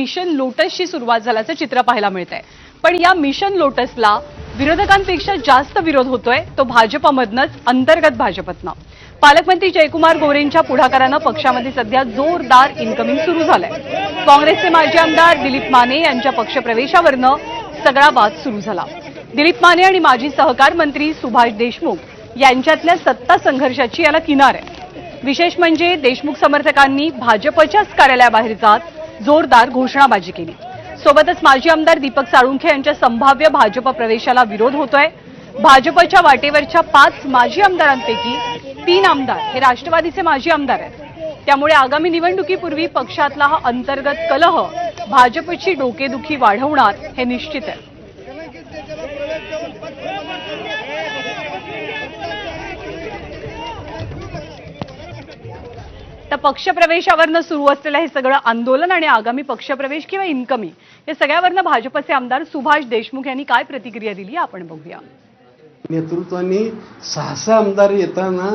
Mission लोटसची सुरुवात झाल्याचं चित्र पाहायला मिळत आहे पण या मिशन लोटसला विरोधकांपेक्षा जास्त विरोध होतोय तो भाजपमधनच अंतर्गत भाजपतनं. पालकमंत्री जयकुमार गोरेंच्या पुढाकारानं पक्षामध्ये सध्या जोरदार इन्कमिंग सुरू झालंय. काँग्रेसचे माजी आमदार दिलीप माने यांच्या पक्षप्रवेशावरनं सगळा वाद सुरू झाला. दिलीप माने आणि माजी सहकार मंत्री सुभाष देशमुख यांच्यातल्या सत्ता संघर्षाची याला किनार आहे. विशेष म्हणजे देशमुख समर्थकांनी भाजपच्याच कार्यालयाबाहेर जात जोरदार घोषणाबाजी केली. सोबतच माजी आमदार दीपक साळुंखे यांच्या संभाव्य भाजप प्रवेशाला विरोध होतोय. भाजपच्या वाटेवरच्या पाच माजी आमदारांपैकी तीन आमदार हे राष्ट्रवादीचे माजी आमदार आहेत. त्यामुळे आगामी निवडणुकीपूर्वी पक्षातला हा अंतर्गत कलह भाजपची डोकेदुखी वाढवणार हे निश्चित आहे. तर पक्षप्रवेशावरनं सुरू असलेलं हे सगळं आंदोलन आणि आगामी पक्षप्रवेश किंवा इन्कमिंग या सगळ्यावरनं भाजपचे आमदार सुभाष देशमुख यांनी काय प्रतिक्रिया दिली आपण बघूया. नेतृत्वाने सहा सहा आमदार येताना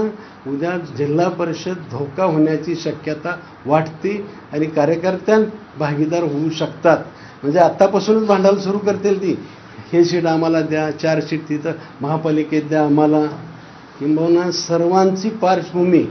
उद्या जिल्हा परिषद धोका होण्याची शक्यता वाटते आणि कार्यकर्त्यां भागीदार होऊ शकतात. म्हणजे आत्तापासूनच भांडायला सुरू करतील ती. हे सीट आम्हाला द्या चार सीट तिथं महापालिकेत द्या आम्हाला. किंबहुना सर्वांची पार्श्वभूमी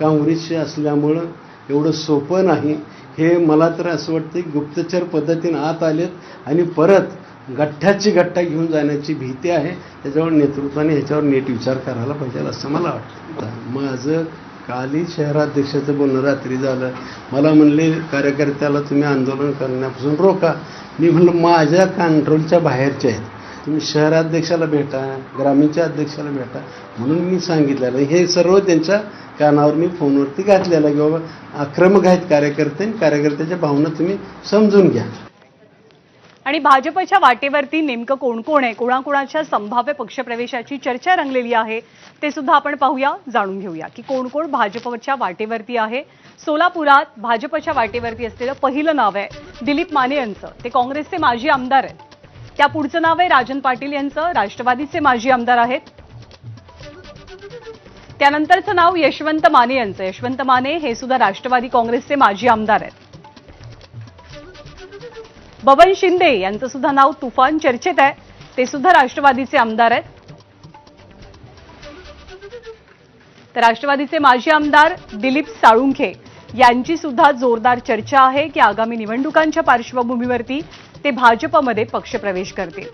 काँग्रेसचे असल्यामुळं एवढं सोपं नाही. हे मला तर असं वाटतं की गुप्तचर पद्धतीनं आत आलेत आणि परत गठ्ठ्याची गठ्ठा घेऊन जाण्याची भीती आहे. त्याच्यावर नेतृत्वाने ह्याच्यावर नीट विचार करायला पाहिजे असं मला वाटतं. माझं काली शहराध्यक्षाचं बोलणं रात्री झालं. मला म्हणले कार्यकर्त्याला तुम्ही आंदोलन करण्यापासून रोका. मी म्हणलं माझ्या कंट्रोलच्या बाहेरचे आहेत. तुम्ही शहराध्यक्षाला भेटा ग्रामीणच्या अध्यक्षाला भेटा. म्हणून मी सांगितलेलं हे सर्व त्यांच्या कानावर मी फोनवरती घातलेलं की बाबा आक्रमक आहेत कार्यकर्ते आणि कार्यकर्त्याच्या भावना तुम्ही समजून घ्या. आणि भाजपच्या वाटेवरती नेमकं कोण कोण आहे? कोणाकोणाच्या संभाव्य पक्षप्रवेशाची चर्चा रंगलेली आहे ते सुद्धा आपण पाहूया जाणून घेऊया की कोण कोण भाजपच्या वाटेवरती आहे. सोलापुरात भाजपच्या वाटेवरती असलेलं पहिलं नाव आहे दिलीप माने यांचं. ते काँग्रेसचे माजी आमदार आहेत. त्या पुढचं नाव आहे राजन पाटील यांचं. राष्ट्रवादीचे माजी आमदार आहेत. त्यानंतरचं नाव यशवंत माने यांचं. यशवंत माने हे सुद्धा राष्ट्रवादी काँग्रेसचे माजी आमदार आहेत. बबन शिंदे यांचं सुद्धा नाव तुफान चर्चेत आहे. ते सुद्धा राष्ट्रवादीचे आमदार आहेत. तर राष्ट्रवादीचे माजी आमदार दिलीप साळुंखे यांची सुद्धा जोरदार चर्चा आहे की आगामी निवडणुकांच्या पार्श्वभूमीवरती ते भाजपमध्ये पक्षप्रवेश करतील.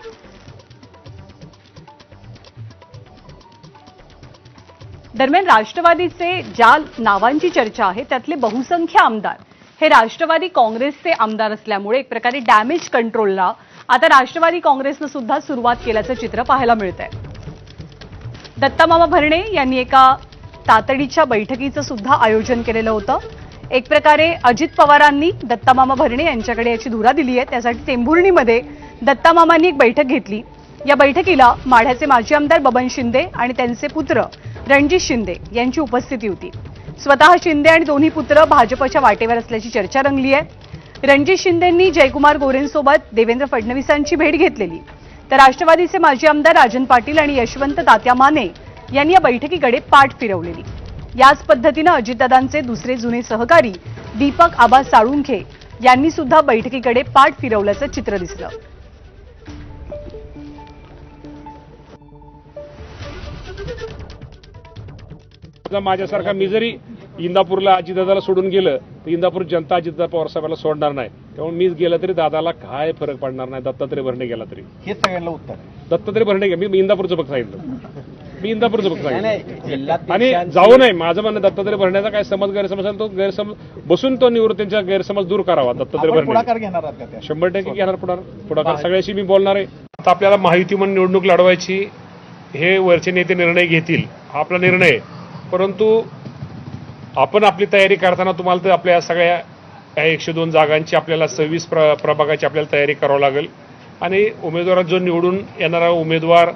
दरम्यान राष्ट्रवादीचे ज्या नावांची चर्चा आहे त्यातले बहुसंख्य आमदार. हे राष्ट्रवादी काँग्रेसचे आमदार असल्यामुळे एक प्रकारे डॅमेज कंट्रोलला आता राष्ट्रवादी काँग्रेसनं सुद्धा सुरुवात केल्याचं चित्र पाहायला मिळत आहे दत्तामामा भरणे यांनी एका तातडीच्या बैठकीचं सुद्धा आयोजन केलेलं होतं. एक प्रकारे अजित पवारांनी दत्तामामा भरणे यांच्याकडे याची धुरा दिली आहे. त्यासाठी टेंभुर्णीमध्ये दत्तामामांनी एक बैठक घेतली. या बैठकीला माढ्याचे माजी आमदार बबन शिंदे आणि त्यांचे पुत्र रणजित शिंदे यांची उपस्थिती होती. स्वतः शिंदे आणि दोन्ही पुत्र भाजपच्या वाटेवर असल्याची चर्चा रंगली आहे. रणजित शिंदेंनी जयकुमार गोरेंसोबत देवेंद्र फडणवीसांची भेट घेतलेली. तर राष्ट्रवादीचे माजी आमदार राजन पाटील आणि यशवंत तात्या माने यांनी या बैठकीकडे पाठ फिरवलेली. याच पद्धतीनं अजितदादांचे दुसरे जुने सहकारी दीपक आबा साळुंखे यांनी सुद्धा बैठकीकडे पाठ फिरवल्याचं चित्र दिसलं. माझ्यासारखा मी जरी इंदापूरला अजितदादाला सोडून गेलं तर इंदापूर जनता अजितदादा पवार साहेबाला सोडणार नाही. त्यामुळे मीच गेलं तरी दादाला काय फरक पडणार नाही? दत्तात्रय भरणे गेला तरी. हे सगळ्यांना उत्तर दत्तात्रय भरणे गेला. मी इंदापूरचं फक्त सांगितलं. मी इंदापूरचं फक्त नाही, नाही, सांगितलं आणि जाऊ नये माझं म्हणणं दत्तात्रय भरण्याचा काय समज गैरसमज असेल तो गैरसमज बसून तो निवृत्तींचा गैरसमज दूर करावा दत्तात्रय भरणे पुढाकार घेणार आहात का त्या शंभर टक्के घेणार पुढार पुढाकार सगळ्याशी मी बोलणार आहे. आता आपल्याला महायुती म्हणून निवडणूक लढवायची हे वरचे नेते निर्णय घेतील हा आपला निर्णय. परंतु आपण आपली तयारी करताना तुम्हाला तर आपल्या सगळ्या या एकशे दोन जागांची आपल्याला सव्वीस प्र प्रभागाची आपल्याला तयारी करावं लागेल. आणि उमेदवारात जो निवडून येणारा उमेदवार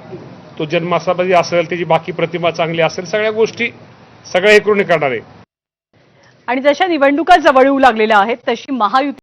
तो जन्मासामध्ये असेल त्याची बाकी प्रतिमा चांगली असेल सगळ्या गोष्टी सगळ्या हे करून करणार. आहे आणि जशा निवडणुका जवळ येऊ लागलेल्या आहेत तशी महायुती